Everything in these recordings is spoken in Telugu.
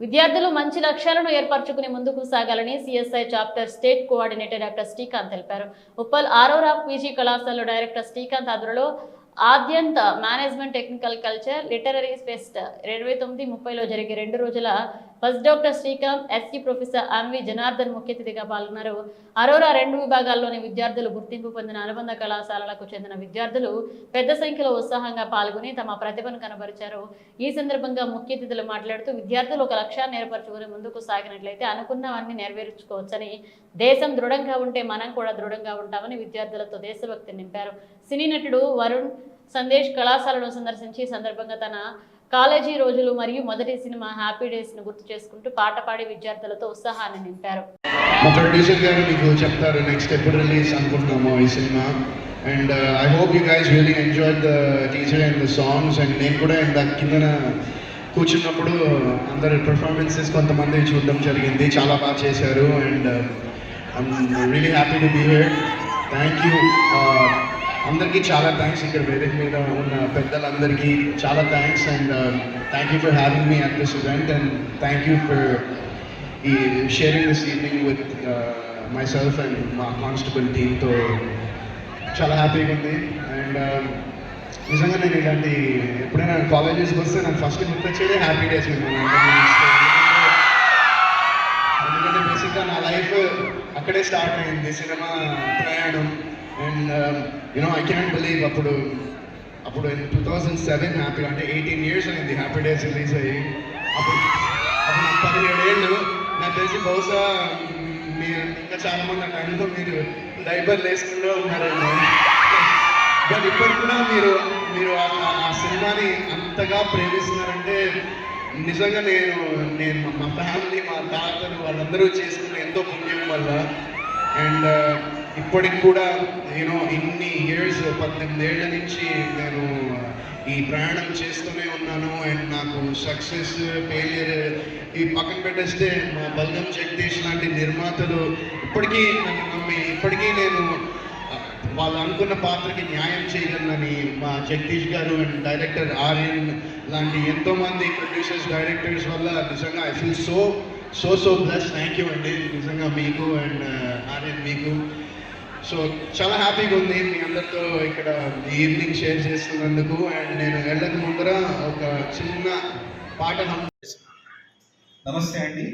విద్యార్థులు మంచి లక్ష్యాలను ఏర్పరచుకుని ముందుకు సాగాలని CSI chapter state coordinator doctor Srikanth తెలిపారు. ఉప్పల్ ఆరోరా పీజీ కళాశాలలో డైరెక్టర్ శ్రీకాంత్ ఆధ్వర్యంలో Aadyanta management technical culture literary fest ఇరవై తొమ్మిది ముప్పైలో జరిగే రెండు రోజుల fest doctor Srikanth SC professor Anvi Janardhan ముఖ్య అతిథిగా పాల్గొన్నారు. అరోరా రెండు విభాగాల్లోని విద్యార్థులు గుర్తింపు పొందిన అనుబంధ కళాశాలలకు చెందిన విద్యార్థులు పెద్ద సంఖ్యలో ఉత్సాహంగా పాల్గొని తమ ప్రతిభను కనబరిచారు. ఈ సందర్భంగా ముఖ్య అతిథులు మాట్లాడుతూ విద్యార్థులు ఒక లక్ష్యాన్ని ఏర్పరచుకుని ముందుకు సాగినట్లయితే అనుకున్నవన్నీ నెరవేర్చుకోవచ్చని దేశం దృఢంగా ఉంటే మనం కూడా దృఢంగా ఉంటామని విద్యార్థులతో దేశభక్తి నింపారు. సినీ నటుడు వరుణ్ సందేశ్ కళాశాలను సందర్శించి ఈ సందర్భంగా తన కాలేజీ రోజులు మరియు మొదటి సినిమా హ్యాపీ డేస్ను గుర్తు చేసుకుంటూ పాట పాడి విద్యార్థులతో ఉత్సాహాన్ని నింపారు. మా ప్రొడ్యూసర్ గారు మీకు చెప్తారు నెక్స్ట్ ఎప్పుడు రిలీజ్ అనుకుంటున్నాము ఈ cinema. And I hope you guys really enjoy the teacher and the songs and నేను కూడా దాని కిందన కూర్చున్నప్పుడు అందరి పెర్ఫార్మెన్సెస్ కొంతమంది చూడడం జరిగింది. చాలా బాగా చేశారు. And I'm really happy to be here thank you అందరికీ చాలా థ్యాంక్స్ ఇక్కడ వేదిక మీద ఉన్న పెద్దలందరికీ చాలా thanks and thank you for having me at this event and thank you for ఈ sharing this evening with my self and మా కానిస్టేబుల్ టీమ్తో చాలా హ్యాపీగా ఉంది. అండ్ um, నిజంగా నేను ఇలాంటి ఎప్పుడైనా కాలేజెస్కి వస్తే నాకు ఫస్ట్ గుర్తొచ్చేది హ్యాపీ డేస్ ఎందుకంటే బేసిక్గా నా లైఫ్ అక్కడే స్టార్ట్ అయింది. సినిమా ప్రయాణం and you know I can believe అప్పుడు అప్పుడు టూ థౌజండ్ సెవెన్ హ్యాపీ అంటే ఎయిటీన్ ఇయర్స్ అయింది హ్యాపీ డేస్ రిలీజ్ అయ్యి. అప్పుడు అప్పుడు నాకు పదిహేడు ఏళ్ళు. నాకు తెలిసి బహుశా మీరు ఇంకా చాలా మంది ఆ టైంలో మీరు డైపర్ వేసుకుంటూ ఉన్నారండి బట్ ఇప్పటి కూడా మీరు మీరు ఆ- సినిమాని అంతగా ప్రేమిస్తున్నారంటే నిజంగా నేను నేను మా- మా ఫ్యామిలీ మా తాతలు వాళ్ళందరూ చేసుకున్న ఎంతో పుణ్యం వల్ల. అండ్ ఇప్పటికి కూడా నేను ఇన్ని ఇయర్స్ పద్దెనిమిది ఏళ్ళ నుంచి నేను ఈ ప్రయాణం చేస్తూనే ఉన్నాను. అండ్ నాకు సక్సెస్ ఫెయిలియర్ ఈ పక్కన పెట్టేస్తే మా బల్గం జగదీష్ లాంటి నిర్మాతలు ఇప్పటికీ నన్ను నమ్మి ఇప్పటికీ నేను వాళ్ళు అనుకున్న పాత్రకి న్యాయం చేయగలనని మా జగదీష్ గారు అండ్ డైరెక్టర్ ఆర్యన్ లాంటి ఎంతోమంది ప్రొడ్యూసర్స్ డైరెక్టర్స్ వల్ల నిజంగా I feel so so so plus thank you అండి. నిజంగా మీకు అండ్ ఆర్యన్ మీకు. సో చాలా హ్యాపీగా ఉంది. మీ అందరితో ఇక్కడ ఈవినింగ్ షేర్ చేస్తున్నందుకు. అండ్ నేను వెళ్ళక ముందర ఒక చిన్న పాట నమస్తే అండి.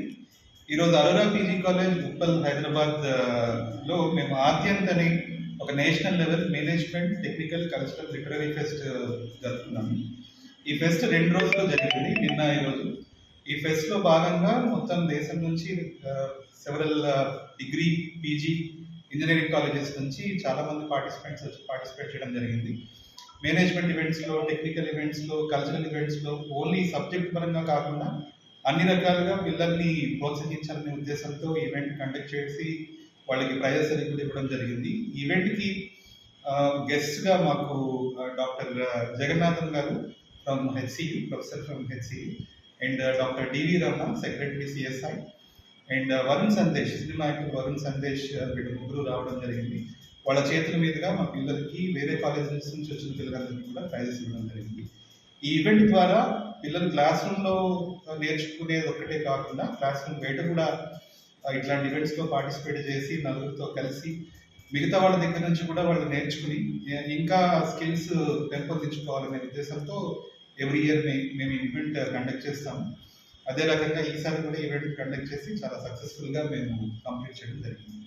ఈరోజు అరోరా పీజీ కాలేజ్ ఉప్పల్ హైదరాబాద్లో మేము ఆద్యంత్ అని ఒక national level management technical cultural literary fest జరుపుతున్నాము జరుపుకున్నాము. ఈ ఫెస్ట్ రెండు రోజుల్లో జరిగింది. నిన్న ఈరోజు. ఈ ఫెస్ట్లో భాగంగా మొత్తం దేశం నుంచి several degree PG engineering colleges నుంచి చాలా మంది పార్టిసిపెంట్స్ వచ్చి పార్టిసిపేట్ చేయడం జరిగింది. మేనేజ్మెంట్ ఈవెంట్స్లో టెక్నికల్ ఈవెంట్స్లో కల్చరల్ ఈవెంట్స్లో ఓన్లీ సబ్జెక్ట్ పరంగా కాకుండా అన్ని రకాలుగా పిల్లల్ని ప్రోత్సహించాలనే ఉద్దేశంతో ఈవెంట్ కండక్ట్ చేసి వాళ్ళకి ప్రైజెస్ అనేది కూడా ఇవ్వడం జరిగింది. ఈవెంట్కి గెస్ట్గా మాకు డాక్టర్ జగన్నాథన్ గారు from HCU professor from HCU and doctor DV Ramana secretary CSI and Varun Sandesh cinema actor Varun Sandesh వీళ్ళు ముగ్గురు రావడం జరిగింది. వాళ్ళ చేతుల మీదుగా మా పిల్లలకి వేరే కాలేజెస్ నుంచి వచ్చిన పిల్లలందరికీ కూడా ప్రైజెస్ ఇవ్వడం జరిగింది. ఈ ఈవెంట్ ద్వారా పిల్లలు క్లాస్ రూమ్లో నేర్చుకునేది ఒక్కటే కాకుండా క్లాస్ రూమ్ బయట కూడా ఇట్లాంటి ఈవెంట్స్లో పార్టిసిపేట్ చేసి నలుగురితో కలిసి మిగతా వాళ్ళ దగ్గర నుంచి కూడా వాళ్ళు నేర్చుకుని ఇంకా స్కిల్స్ పెంపొందించుకోవాలనే ఉద్దేశంతో ఎవ్రీ ఇయర్ మేము ఈవెంట్ కండక్ట్ చేస్తాము. అదే రకంగా ఈసారి కూడా ఈవెంట్ కండక్ట్ చేసి చాలా సక్సెస్ఫుల్గా మేము కంప్లీట్ చేయడం జరిగింది.